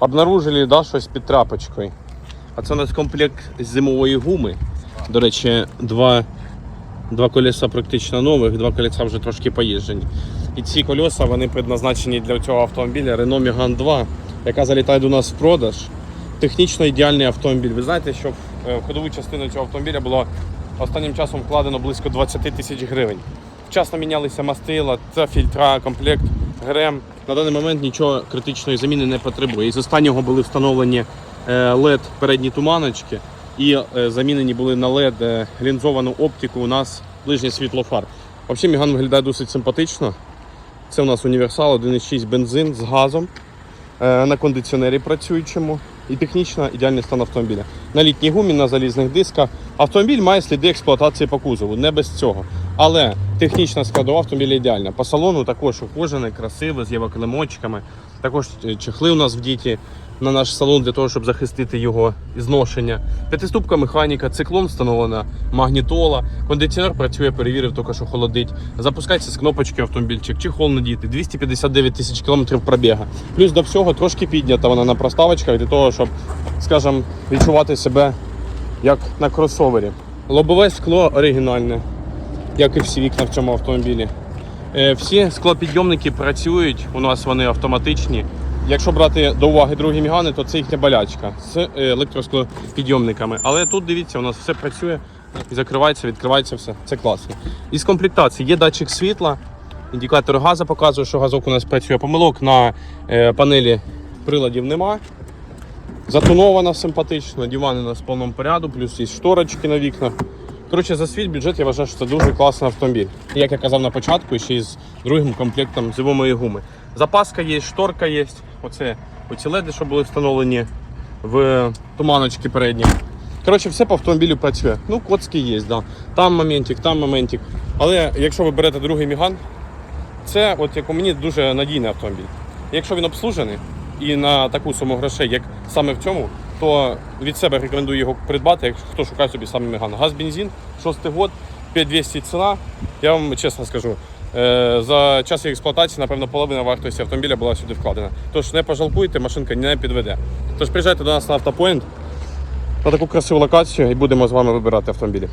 обнаружили да, щось під трапочкою. А це у нас комплект зимової гуми. До речі, два, два колеса практично нових, два колеса вже трошки поїжджені. І ці колеса вони предназначені для цього автомобіля Renault Megane 2, яка залітає до нас в продаж. Технічно ідеальний автомобіль. Ви знаєте, що в е, ходову частину цього автомобіля було останнім часом вкладено близько 20 тисяч гривень. Вчасно мінялися мастила, це фільтра, комплект, ГРМ. На даний момент нічого критичної заміни не потребує. Із останнього були встановлені е, LED передні туманочки і е, замінені були на LED е, лінзовану оптику у нас ближнє світло фар. Взагалі Міган виглядає досить симпатично. Це у нас універсал 1.6 бензин з газом на кондиціонері працюючому і технічно ідеальний стан автомобіля. На літній гумі, на залізних дисках. Автомобіль має сліди експлуатації по кузову, не без цього. Але технічна складова автомобіля ідеальна. По салону також ухожений, красивий, з євоклемочками. Також е, чехли у нас вдіті на наш салон для того, щоб захистити його зношення. П'ятиступка механіка, циклон встановлена, магнітола, кондиціонер працює, перевірив, тільки що холодить. Запускається з кнопочки автомобільчик, чехол надіти, 259 тисяч кілометрів пробіга. Плюс до всього трошки піднята вона на проставочках для того, щоб, скажімо, відчувати себе як на кросовері. Лобове скло оригінальне, як і всі вікна в цьому автомобілі. Е, Всі склопідйомники працюють, у нас вони автоматичні. Якщо брати до уваги другі мігани, то це їхня болячка з е, електросклопідйомниками. Але тут дивіться, у нас все працює закривається, відкривається все. Це класно. Із комплектації є датчик світла, індикатор газу показує, що газок у нас працює. Помилок на е, панелі приладів нема. Затонована симпатично, дивани у нас в повному поряду, плюс є шторочки на вікнах. Коротше, за свій бюджет я вважаю, що це дуже класний автомобіль. Як я казав на початку, ще й з другим комплектом зимової гуми. Запаска є, шторка є. Оце оці леди, що були встановлені в туманочки передні. Коротше, все по автомобілю працює. Ну, коцки є, да. Там моментик, там моментик. Але якщо ви берете другий міган, це, от як у мені, дуже надійний автомобіль. Якщо він обслужений і на таку суму грошей, як саме в цьому, то від себе рекомендую його придбати, якщо хто шукає собі саме меган. Газ бензин, 6 год, 5200 ціна. Я вам чесно скажу. Е, За час експлуатації, напевно, половина вартості автомобіля була сюди вкладена. Тож не пожалкуйте, машинка не підведе. Тож приїжджайте до нас на автопоінт на таку красиву локацію і будемо з вами вибирати автомобілі.